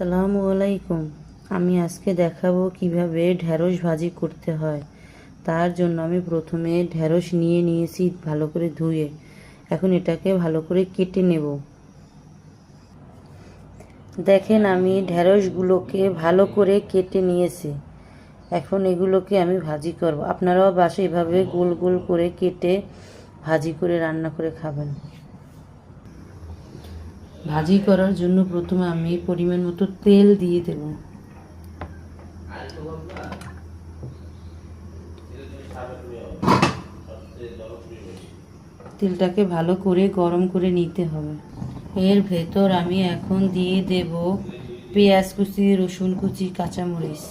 আসসালামু আলাইকুম। আমি আজকে দেখাবো কীভাবে ঢ্যাঁড়স ভাজি করতে হয়। তার জন্য আমি প্রথমে ঢ্যাঁড়স নিয়ে নিয়েছি ভালো করে ধুয়ে। এখন এটাকে ভালো করে কেটে নেব। দেখেন আমি ঢ্যাঁড়সগুলোকে ভালো করে কেটে নিয়েছি। এখন এগুলোকে আমি ভাজি করব। আপনারাও বাসে এভাবে গোল গোল করে কেটে ভাজি করে রান্না করে খাবেন। ভাজি করার জন্য প্রথমে আমি পরিমাণ মতো তেল দিয়ে দেব। তেলটাকে ভালো করে গরম করে নিতে হবে। এর ভেতর আমি এখন দিয়ে দেব পেঁয়াজ কুচি, রসুন কুচি, কাঁচামরিচ।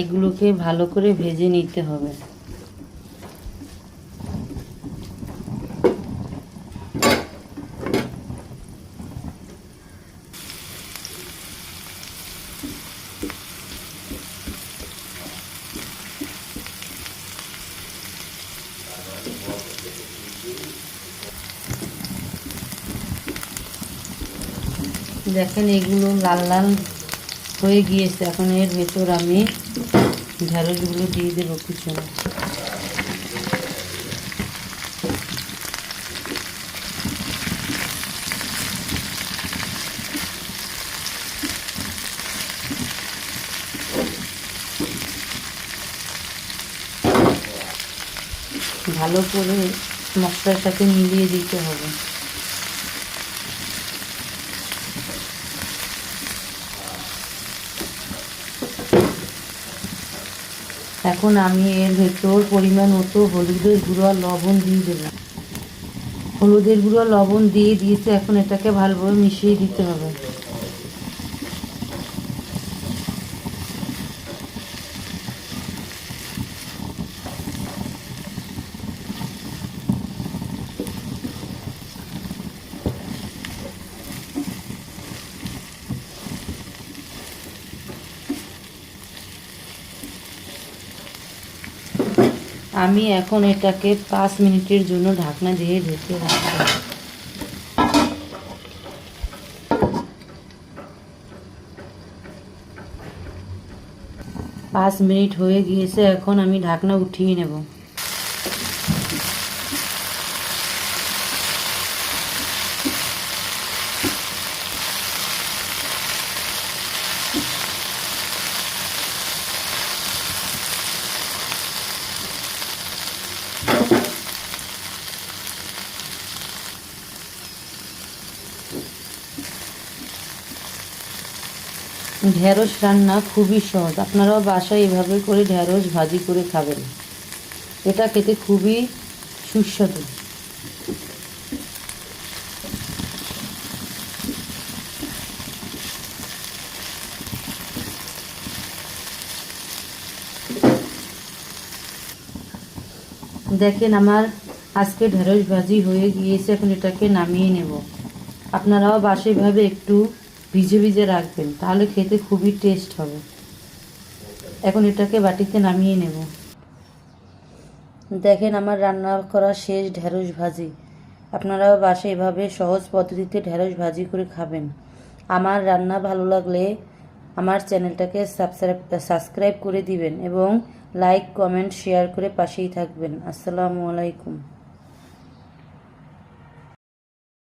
এগুলোকে ভালো করে ভেজে নিতে হবে। দেখেন এগুলো লাল লাল হয়ে গিয়েছে, এখন এর ভেতর আমি ঢ্যাঁড়সগুলো দিয়ে দেবো কিছু ভালো করে মশলার সাথে মিলিয়ে দিতে হবে। এখন আমি এর ভেতর পরিমাণ মতো হলুদের গুঁড়ো আর লবণ দিয়ে দিলাম। হলুদের গুঁড়ো লবণ দিয়ে দিয়েছে, এখন এটাকে ভালোভাবে মিশিয়ে দিতে হবে। আমি এখন এটাকে পাঁচ মিনিটের জন্য ঢাকনা দিয়ে ঢেকে রাখব। পাঁচ মিনিট হয়ে গিয়েছে, এখন আমি ঢাকনা উঠিয়ে নেব। ঢ্যাঁড়স রান্না খুবই সহজ। আপনারাও বাসায় এভাবে করে ঢ্যাঁড়স ভাজি করে খাবেন। এটা খেতে খুবই সুস্বাদু। দেখেন আমার আজকে ঢেঁড়স ভাজি হয়ে গিয়েছে, এখন এটাকে নামিয়ে নেব। আপনারাও বাসায় এভাবে একটু ভিজে ভিজে রাখবেন, তাহলে খেতে খুবই টেস্ট হবে। এখন এটাকে বাটিতে নামিয়ে নেব। দেখেন আমার রান্না করা শেষ ঢেঁড়স ভাজি। আপনারাও বাসে এভাবে সহজ পদ্ধতিতে ঢেঁড়স ভাজি করে খাবেন। আমার রান্না ভালো লাগলে আমার চ্যানেলটাকে সাবস্ক্রাইব সাবস্ক্রাইব করে দিবেন এবং লাইক, কমেন্ট, শেয়ার করে পাশেই থাকবেন। আসসালামু আলাইকুম।